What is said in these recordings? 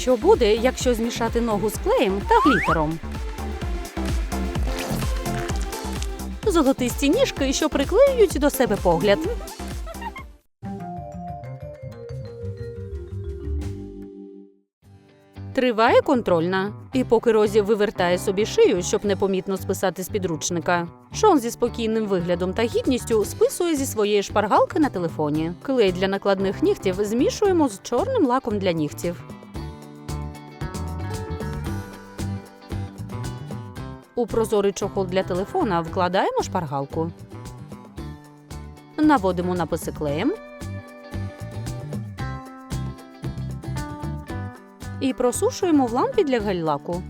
Що буде, якщо змішати ногу з клеєм та глітером? Золотисті ніжки, що приклеюють до себе погляд. Триває контрольна. І поки Розі вивертає собі шию, щоб непомітно списати з підручника. Шон зі спокійним виглядом та гідністю списує зі своєї шпаргалки на телефоні. Клей для накладних нігтів змішуємо з чорним лаком для нігтів. У прозорий чохол для телефона вкладаємо шпаргалку. Наводимо написи клеєм. І просушуємо в лампі для гель-лаку.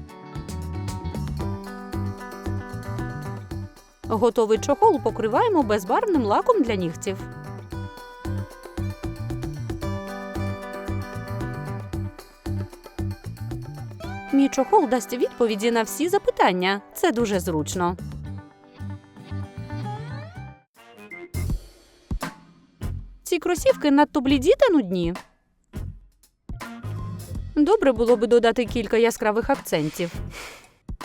Готовий чохол покриваємо безбарвним лаком для нігтів. Мій чохол дасть відповіді на всі запитання. Це дуже зручно. Ці кросівки надто бліді та нудні. Добре було би додати кілька яскравих акцентів.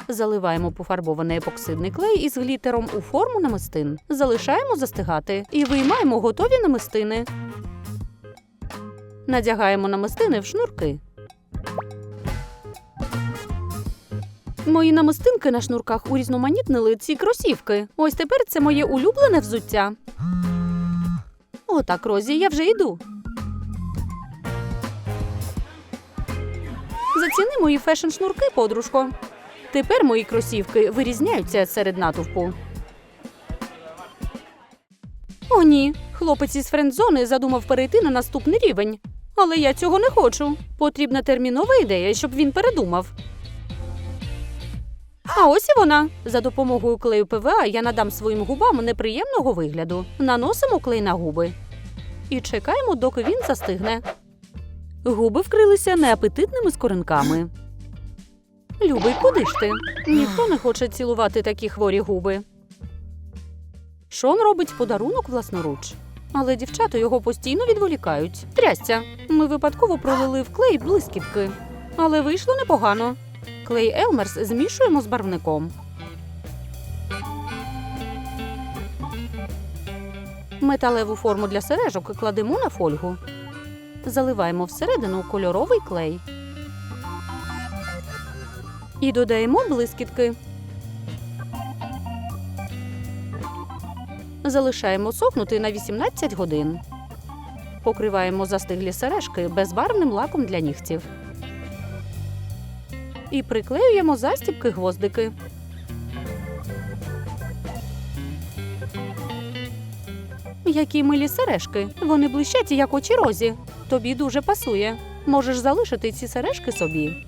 Заливаємо пофарбований епоксидний клей із глітером у форму намистин. Залишаємо застигати і виймаємо готові намистини. Надягаємо намистини в шнурки. Мої намистинки на шнурках урізноманітнили ці кросівки. Ось тепер це моє улюблене взуття. Отак, Розі, я вже йду. Заціни мої фешн-шнурки, подружко. Тепер мої кросівки вирізняються серед натовпу. О, ні. Хлопець із френдзони задумав перейти на наступний рівень. Але я цього не хочу. Потрібна термінова ідея, щоб він передумав. А ось і вона. За допомогою клею ПВА я надам своїм губам неприємного вигляду. Наносимо клей на губи. І чекаємо, доки він застигне. Губи вкрилися неапетитними скоринками. Любий, куди ж ти? Ніхто не хоче цілувати такі хворі губи. Шон робить подарунок власноруч. Але дівчата його постійно відволікають. Трясця. Ми випадково пролили в клей блискітки. Але вийшло непогано. Клей Елмерс змішуємо з барвником. Металеву форму для сережок кладемо на фольгу. Заливаємо всередину кольоровий клей. І додаємо блискітки. Залишаємо сохнути на 18 годин. Покриваємо застиглі сережки безбарвним лаком для нігтів. І приклеюємо застібки гвоздики. Які милі сережки. Вони блищать, як очі розі. Тобі дуже пасує. Можеш залишити ці сережки собі.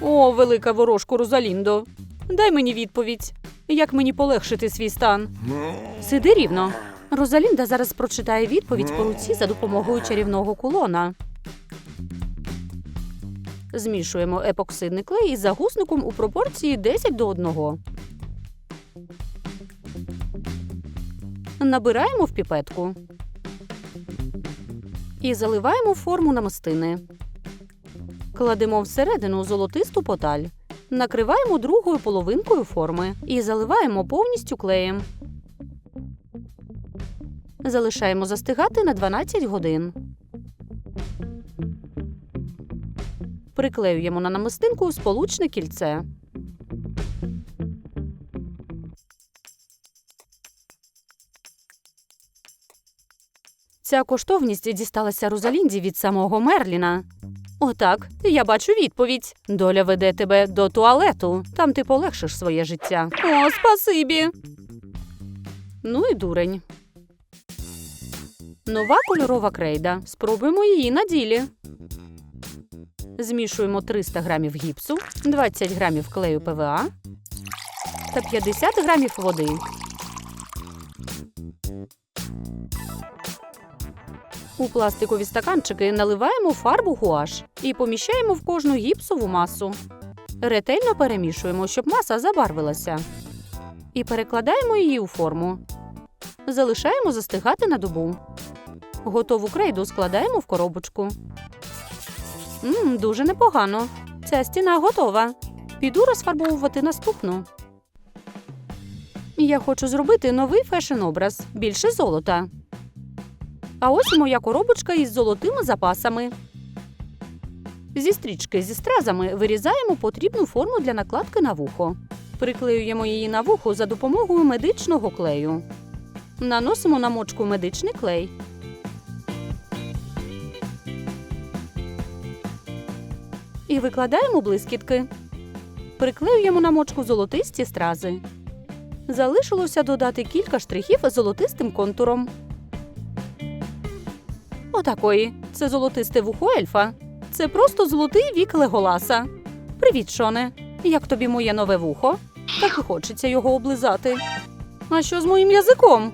О, велика ворожко Розаліндо. Дай мені відповідь. Як мені полегшити свій стан? Сиди рівно. Розалінда зараз прочитає відповідь по руці за допомогою чарівного кулона. Змішуємо епоксидний клей із загусником у пропорції 10 до 1. Набираємо в піпетку. І заливаємо форму намистини. Кладемо всередину золотисту поталь. Накриваємо другою половинкою форми і заливаємо повністю клеєм. Залишаємо застигати на 12 годин. Приклеюємо на намистинку сполучне кільце. Ця коштовність дісталася Розалінді від самого Мерліна. Отак, я бачу відповідь. Доля веде тебе до туалету. Там ти полегшиш своє життя. О, спасибі. Ну і дурень. Нова кольорова крейда. Спробуємо її на ділі. Змішуємо 300 грамів гіпсу, 20 грамів клею ПВА та 50 грамів води. У пластикові стаканчики наливаємо фарбу гуаш і поміщаємо в кожну гіпсову масу. Ретельно перемішуємо, щоб маса забарвилася. І перекладаємо її у форму. Залишаємо застигати на добу. Готову крейду складаємо в коробочку. Мм, дуже непогано. Ця стіна готова. Піду розфарбовувати наступну. Я хочу зробити новий фешн-образ більше золота. А ось моя коробочка із золотими запасами. Зі стрічки зі стразами вирізаємо потрібну форму для накладки на вухо. Приклеюємо її на вухо за допомогою медичного клею. Наносимо на мочку медичний клей. І викладаємо блискітки. Приклеюємо на мочку золотисті стрази. Залишилося додати кілька штрихів золотистим контуром. Отакої. Це золотисте вухо ельфа. Це просто золотий вік Леголаса. Привіт, Шоне. Як тобі моє нове вухо? Так і хочеться його облизати. А що з моїм язиком?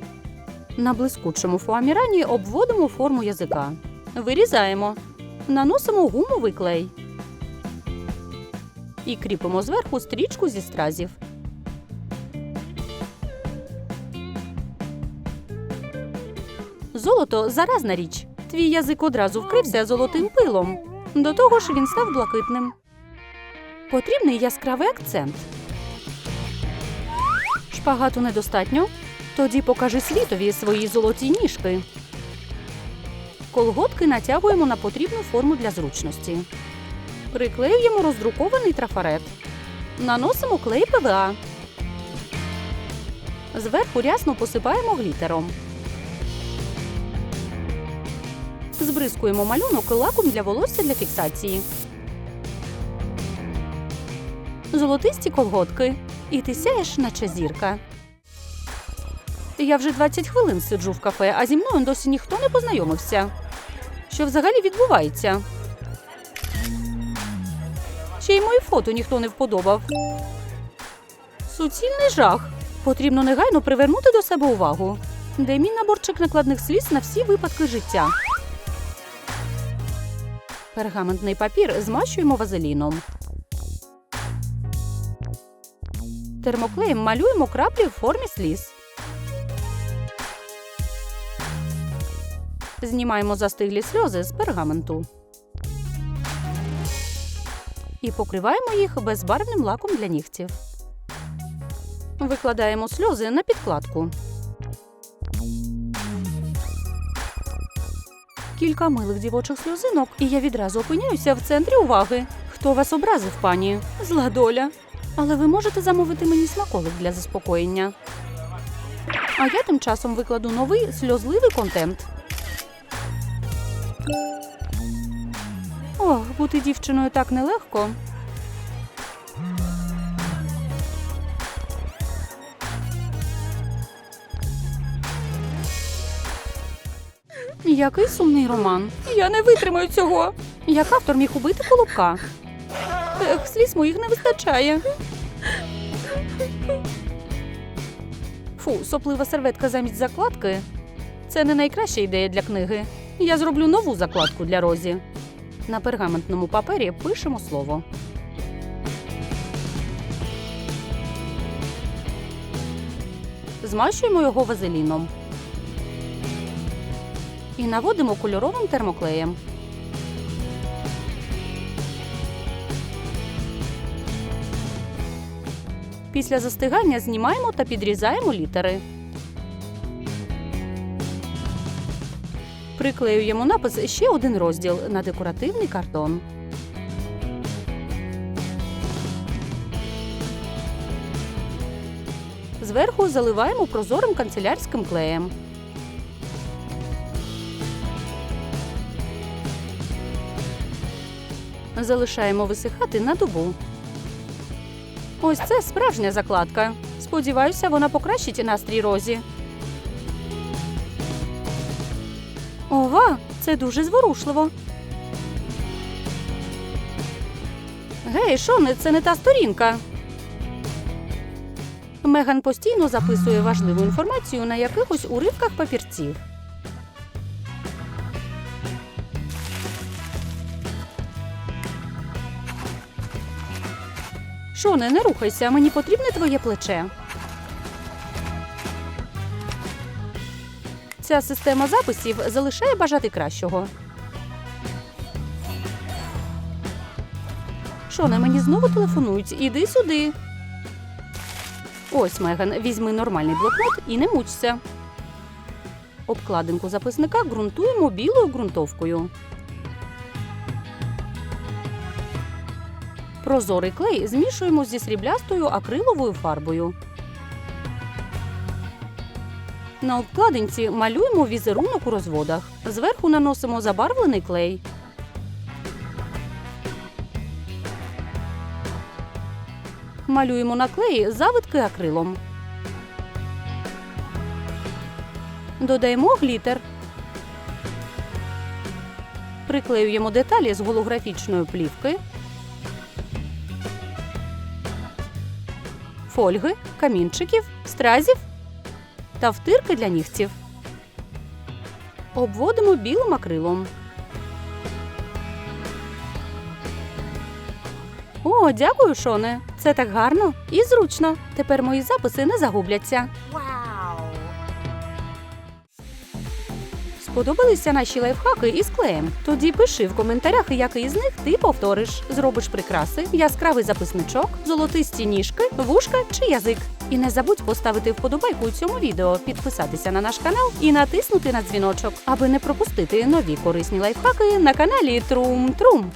На блискучому фоамірані обводимо форму язика. Вирізаємо. Наносимо гумовий клей. І кріпимо зверху стрічку зі стразів. Золото заразна річ. Твій язик одразу вкрився золотим пилом. До того ж він став блакитним. Потрібний яскравий акцент. Шпагату недостатньо. Тоді покажи світові свої золоті ніжки. Колготки натягуємо на потрібну форму для зручності. Приклеюємо роздрукований трафарет. Наносимо клей ПВА. Зверху рясно посипаємо глітером. Збризкуємо малюнок лаком для волосся для фіксації. Золотисті колготки. І ти сяєш, наче зірка. Я вже 20 хвилин сиджу в кафе, а зі мною досі ніхто не познайомився. Що взагалі відбувається? Ще й мої фото ніхто не вподобав. Суцільний жах. Потрібно негайно привернути до себе увагу. Де мій наборчик накладних сліз на всі випадки життя. Пергаментний папір змащуємо вазеліном. Термоклеєм малюємо краплі в формі сліз. Знімаємо застиглі сльози з пергаменту. І покриваємо їх безбарвним лаком для нігтів. Викладаємо сльози на підкладку. Кілька милих дівочих сльозинок, і я відразу опиняюся в центрі уваги. Хто вас образив, пані? Зла доля. Але ви можете замовити мені смаколик для заспокоєння. А я тим часом викладу новий сльозливий контент. Ох, бути дівчиною так нелегко. Який сумний роман. Я не витримаю цього. Як автор міг убити колобка? Ех, сліз моїх не вистачає. Фу, соплива серветка замість закладки. Це не найкраща ідея для книги. Я зроблю нову закладку для Розі. На пергаментному папері пишемо слово. Змащуємо його вазеліном. І наводимо кольоровим термоклеєм. Після застигання знімаємо та підрізаємо літери. Приклеюємо напис ще один розділ на декоративний картон. Зверху заливаємо прозорим канцелярським клеєм. Залишаємо висихати на добу. Ось це справжня закладка. Сподіваюся, вона покращить настрій розі. Ова, це дуже зворушливо. Гей, Шоне, це не та сторінка. Меган постійно записує важливу інформацію на якихось уривках папірців. Шоне, не рухайся, мені потрібне твоє плече. Ця система записів залишає бажати кращого. Шоне, мені знову телефонують. Іди сюди. Ось, Меган, візьми нормальний блокнот і не мучся. Обкладинку записника ґрунтуємо білою ґрунтовкою. Прозорий клей змішуємо зі сріблястою акриловою фарбою. На обкладинці малюємо візерунок у розводах. Зверху наносимо забарвлений клей. Малюємо на клеї завитки акрилом. Додаємо глітер. Приклеюємо деталі з голографічної плівки. Фольги, камінчиків, стразів та втирки для нігтів. Обводимо білим акрилом. О, дякую, Шоне. Це так гарно і зручно. Тепер мої записи не загубляться. Вау! Сподобалися наші лайфхаки із клеєм? Тоді пиши в коментарях, який із них ти повториш. Зробиш прикраси, яскравий записничок, золотисті ніжки, вушка чи язик. І не забудь поставити вподобайку у цьому відео, підписатися на наш канал і натиснути на дзвіночок, аби не пропустити нові корисні лайфхаки на каналі Трум Трум.